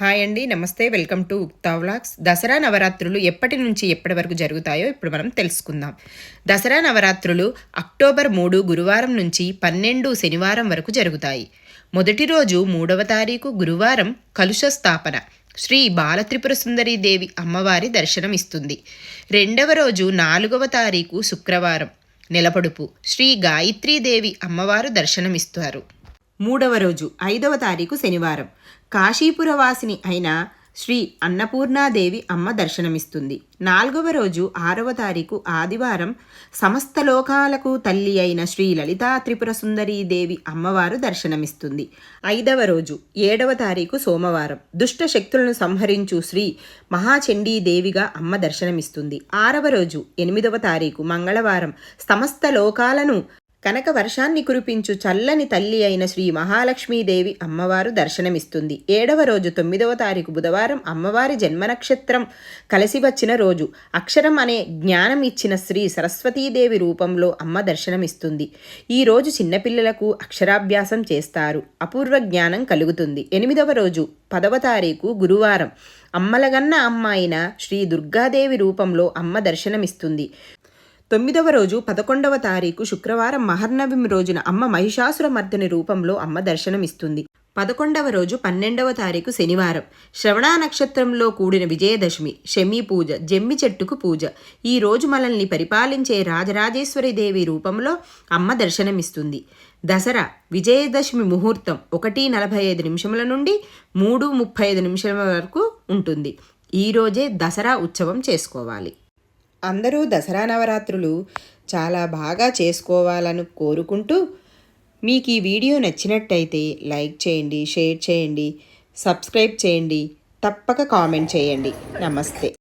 Hi అండి నమస్తే welcome to Ukta vlogs. Dasara నవరాత్రులు ఎప్పటి నుంచి ఎప్పటి వరకు జరుగుతాయో ఇప్పుడు మనం తెలుసుకుందాం. దసరా నవరాత్రులు అక్టోబర్ మూడు గురువారం నుంచి పన్నెండు శనివారం వరకు జరుగుతాయి. మొదటి రోజు మూడవ తారీఖు గురువారం కలుష స్థాపన. శ్రీ బాలత్రిపుర సుందరీ దేవి అమ్మవారి దర్శనం ఇస్తుంది. రెండవ రోజు నాలుగవ తారీఖు శుక్రవారం. నిలపడుపు. శ్రీ గాయత్రీదేవి అమ్మవారు దర్శనమిస్తారు. మూడవ రోజు ఐదవ తారీఖు శనివారం. కాశీపురవాసిని అయిన శ్రీ అన్నపూర్ణాదేవి అమ్మ దర్శనమిస్తుంది. నాలుగవ రోజు ఆరవ తారీఖు ఆదివారం సమస్త లోకాలకు తల్లి అయిన శ్రీ లలితా త్రిపుర దేవి అమ్మవారు దర్శనమిస్తుంది. ఐదవ రోజు ఏడవ తారీఖు సోమవారం. దుష్ట శక్తులను సంహరించు శ్రీ మహాచండీదేవిగా అమ్మ దర్శనమిస్తుంది. ఆరవ రోజు ఎనిమిదవ తారీఖు మంగళవారం సమస్త లోకాలను కనక వర్షాన్ని కురిపించు చల్లని తల్లి అయిన శ్రీ మహాలక్ష్మీదేవి అమ్మవారు దర్శనమిస్తుంది. ఏడవ రోజు తొమ్మిదవ తారీఖు బుధవారం అమ్మవారి జన్మ నక్షత్రం కలిసి వచ్చిన రోజు అక్షరం అనే జ్ఞానం ఇచ్చిన శ్రీ సరస్వతీదేవి రూపంలో అమ్మ దర్శనమిస్తుంది. ఈ రోజు చిన్నపిల్లలకు అక్షరాభ్యాసం చేస్తారు. అపూర్వ జ్ఞానం కలుగుతుంది. ఎనిమిదవ రోజు పదవ తారీఖు గురువారం అమ్మలగన్న అమ్మ అయిన శ్రీ దుర్గాదేవి రూపంలో అమ్మ దర్శనమిస్తుంది. తొమ్మిదవ రోజు పదకొండవ తారీఖు శుక్రవారం మహర్నవమి రోజున అమ్మ మహిషాసురమర్దిని రూపంలో అమ్మ దర్శనమిస్తుంది. పదకొండవ రోజు పన్నెండవ తారీఖు శనివారం. శ్రవణ నక్షత్రంలో కూడిన విజయదశమి శమీ పూజ జమ్మి చెట్టుకు పూజ. ఈ రోజు మనల్ని పరిపాలించే రాజరాజేశ్వరి దేవి రూపంలో అమ్మ దర్శనమిస్తుంది. దసరా విజయదశమి ముహూర్తం ఒకటి నలభై ఐదు నిమిషముల నుండి మూడు ముప్పై ఐదు నిమిషముల వరకు ఉంటుంది. ఈరోజే దసరా ఉత్సవం చేసుకోవాలి. అందరూ దసరా నవరాత్రులు చాలా బాగా చేసుకోవాలని కోరుకుంటూ మీకు ఈ వీడియో నచ్చినట్టయితే లైక్ చేయండి షేర్ చేయండి సబ్స్క్రైబ్ చేయండి తప్పక కామెంట్ చేయండి. నమస్తే.